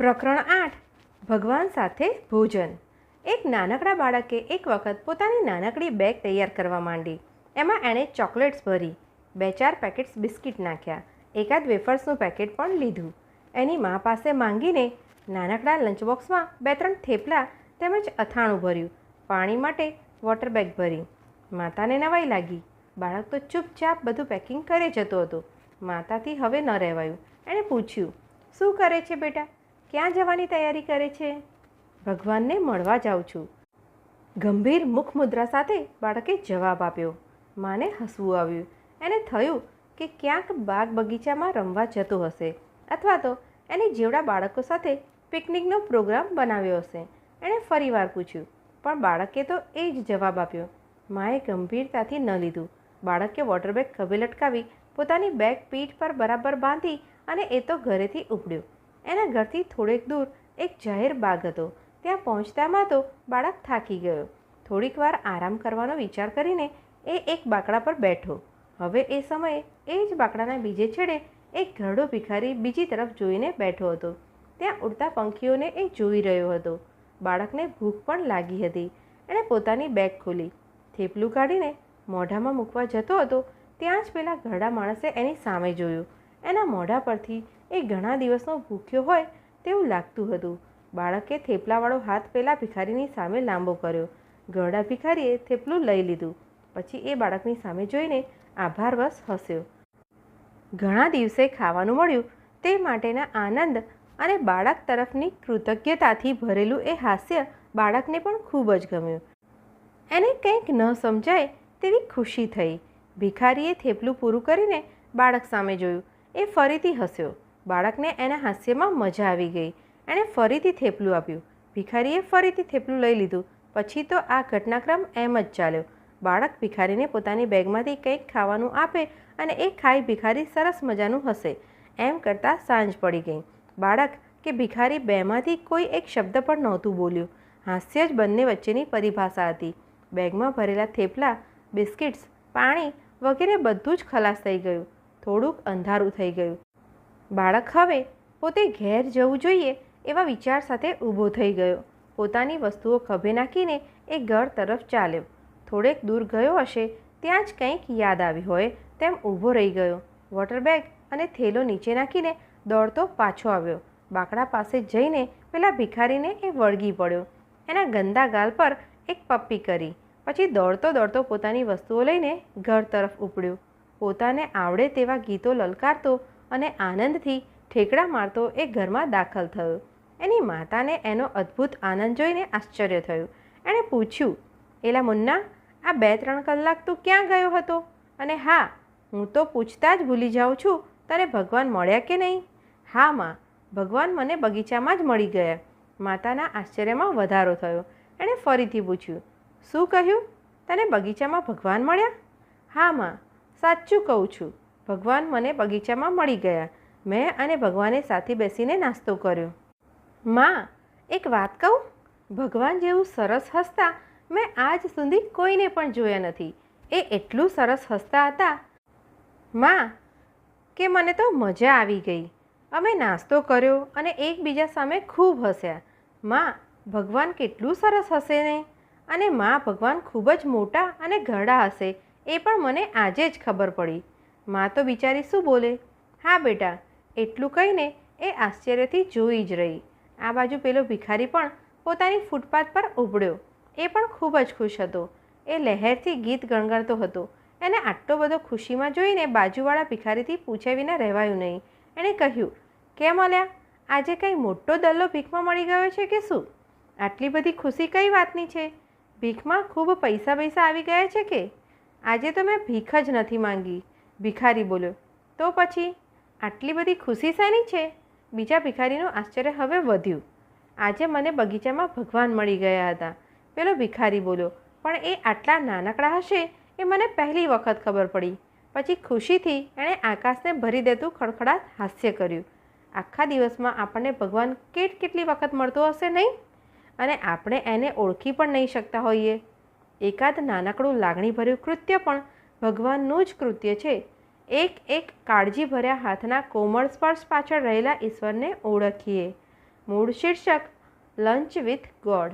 પ્રકરણ આઠ, ભગવાન સાથે ભોજન. એક નાનકડા બાળકે એક વખત પોતાની નાનકડી બેગ તૈયાર કરવા માંડી. એમાં એણે ચોકલેટ્સ ભરી, બે ચાર પેકેટ્સ બિસ્કિટ નાખ્યા, એકાદ વેફર્સનું પેકેટ પણ લીધું. એની મા પાસે માંગીને નાનકડા લંચ બોક્સમાં બે ત્રણ થેપલા તેમજ અથાણું ભર્યું, પાણી માટે વોટર બેગ ભરી. માતાને નવાઈ લાગી. બાળક તો ચૂપચાપ બધું પેકિંગ કરે જતો હતો. માતાથી હવે ન રહેવાયું. એણે પૂછ્યું, શું કરે છે બેટા? ક્યાં જવાની તૈયારી કરે છે? ભગવાનને મળવા જાઉં છું. ગંભીર મુખ મુદ્રા સાથે બાળકે જવાબ આપ્યો. માને હસવું આવ્યું. એને થયું કે ક્યાંક બાગ બગીચામાં રમવા જતો હશે અથવા તો એને જેવડા બાળકો સાથે પિકનિકનો પ્રોગ્રામ બનાવ્યો હશે. એણે ફરીવાર પૂછ્યું. પણ બાળકે તો એ જ જવાબ આપ્યો. માએ ગંભીરતાથી ન લીધું. બાળકે વોટર બેગ ખભે લટકાવી પોતાની બેગ પીઠ પર બરાબર બાંધી અને એ તો ઘરેથી ઉપડ્યો. એના ઘરથી થોડેક દૂર એક જાહેર બાગ હતો. ત્યાં પહોંચતામાં તો બાળક થાકી ગયો. થોડીક વાર આરામ કરવાનો વિચાર કરીને એ એક બાકડા પર બેઠો. હવે એ સમયે એ જ બાકડાના બીજે છેડે એક ઘરડો ભિખારી બીજી તરફ જોઈને બેઠો હતો. ત્યાં ઉડતા પંખીઓને એ જોઈ રહ્યો હતો. બાળકને ભૂખ પણ લાગી હતી. એણે પોતાની બેગ ખોલી. થેપલું કાઢીને મોઢામાં મૂકવા જતો હતો, ત્યાં જ પેલા ઘરડા માણસે એની સામે જોયું. એના મોઢા પરથી એ ઘણા દિવસનો ભૂખ્યો હોય તેવું લાગતું હતું. બાળકે થેપલાવાળો હાથ પેલા ભિખારીની સામે લાંબો કર્યો. ગરડા ભિખારીએ થેપલું લઈ લીધું. પછી એ બાળકની સામે જોઈને આભારવશ હસ્યો. ઘણા દિવસે ખાવાનું મળ્યું તે માટેના આનંદ અને બાળક તરફની કૃતજ્ઞતાથી ભરેલું એ હાસ્ય બાળકને પણ ખૂબ જ ગમ્યું. એને કંઈક ન સમજાય તેવી ખુશી થઈ. ભિખારીએ થેપલું પૂરું કરીને બાળક સામે જોયું. એ ફરીથી હસ્યો. બાળકને એના હાસ્યમાં મજા આવી ગઈ. એણે ફરીથી થેપલું આપ્યું. ભિખારીએ ફરીથી થેપલું લઈ લીધું. પછી તો આ ઘટનાક્રમ એમ જ ચાલ્યો. બાળક ભિખારીને પોતાની બેગમાંથી કંઈક ખાવાનું આપે અને એ ખાઈ ભિખારી સરસ મજાનું હશે. એમ કરતાં સાંજ પડી ગઈ. બાળક કે ભિખારી બેમાંથી કોઈ એક શબ્દ પણ નહોતું બોલ્યું. હાસ્ય જ બંને વચ્ચેની પરિભાષા હતી. બેગમાં ભરેલા થેપલા, બિસ્કિટ્સ, પાણી વગેરે બધું જ ખલાસ થઈ ગયું. થોડુંક અંધારું થઈ ગયું. બાળક હવે પોતે ઘેર જવું જોઈએ એવા વિચાર સાથે ઊભો થઈ ગયો. પોતાની વસ્તુઓ ખભે નાખીને એ ઘર તરફ ચાલ્યો. થોડેક દૂર ગયો હશે ત્યાં જ કંઈક યાદ આવી હોય તેમ ઊભો રહી ગયો. વોટર બેગ અને થેલો નીચે નાખીને દોડતો પાછો આવ્યો. બાકડા પાસે જઈને પેલા ભિખારીને એ વળગી પડ્યો. એના ગંદા ગાલ પર એક પપ્પી કરી. પછી દોડતો દોડતો પોતાની વસ્તુઓ લઈને ઘર તરફ ઉપડ્યો. પોતાને આવડે તેવા ગીતો લલકારતો અને આનંદથી ઠેકડા મારતો એ ઘરમાં દાખલ થયો. એની માતાને એનો અદ્ભુત આનંદ જોઈને આશ્ચર્ય થયું. એણે પૂછ્યું, એલા મુન્ના, આ બે ત્રણ કલાક તું ક્યાં ગયો હતો? અને હા, હું તો પૂછતા જ ભૂલી જાઉં છું, તને ભગવાન મળ્યા કે નહીં? હા, માં, ભગવાન મને બગીચામાં જ મળી ગયા. માતાના આશ્ચર્યમાં વધારો થયો. એણે ફરીથી પૂછ્યું, શું કહ્યું? તને બગીચામાં ભગવાન મળ્યા? હા, માં સાચું કહું છું. ભગવાન મને બગીચામાં મળી ગયા. મેં અને ભગવાને સાથે બેસીને નાસ્તો કર્યો. માં, એક વાત કહું? ભગવાન જેવું સરસ હસતા મેં આજ સુધી કોઈને પણ જોયા નથી. એ એટલું સરસ હસતા હતા. માં, કે મને તો મજા આવી ગઈ. અમે નાસ્તો કર્યો અને એકબીજા સામે ખૂબ હસ્યા. માં, ભગવાન કેટલું સરસ હશે ને? અને માં, ભગવાન ખૂબ જ મોટા અને ઘરડા હશે. એ પણ મને આજે જ ખબર પડી. માં તો બિચારી શું બોલે? હા બેટા, એટલું કહીને એ આશ્ચર્યથી જોઈ જ રહી. આ બાજુ પેલો ભિખારી પણ પોતાની ફૂટપાથ પર ઉભળ્યો. એ પણ ખૂબ જ ખુશ હતો. એ લહેરથી ગીત ગણગણતો હતો. એને આટલો બધો ખુશીમાં જોઈને બાજુવાળા ભિખારીથી પૂછ્યા વિના રહેવાયું નહીં. એણે કહ્યું, કેમ અલ્યા? આજે કંઈ મોટો દલ્લો ભીખમાં મળી ગયો છે કે શું? આટલી બધી ખુશી કઈ વાતની છે? ભીખમાં ખૂબ પૈસા પૈસા આવી ગયા છે કે? આજે તો મેં ભીખ જ નથી માંગી. ભિખારી બોલ્યો, તો પછી? આટલી બધી ખુશી શાની છે? બીજા ભિખારીનું આશ્ચર્ય હવે વધ્યું. આજે મને બગીચામાં ભગવાન મળી ગયા હતા. પેલો ભિખારી બોલ્યો, પણ એ આટલા નાનકડા હશે? એ મને પહેલી વખત ખબર પડી. પછી ખુશીથી એણે આકાશને ભરી દેતું ખડખડાટ હાસ્ય કર્યું. આખા દિવસમાં આપણને ભગવાન કેટ કેટલી વખત મળતો હશે નહીં? અને આપણે એને ઓળખી પણ નહીં શકતા હોઈએ. એકાદ નાનકડું લાગણીભર્યું કૃત્ય પણ ભગવાનનું જ કૃત્ય છે. એક એક કાળજીભર્યા હાથના કોમળ સ્પર્શ પાછળ રહેલા ઈશ્વરને ઓળખીએ. મૂળ શીર્ષક, લંચ વિથ ગોડ.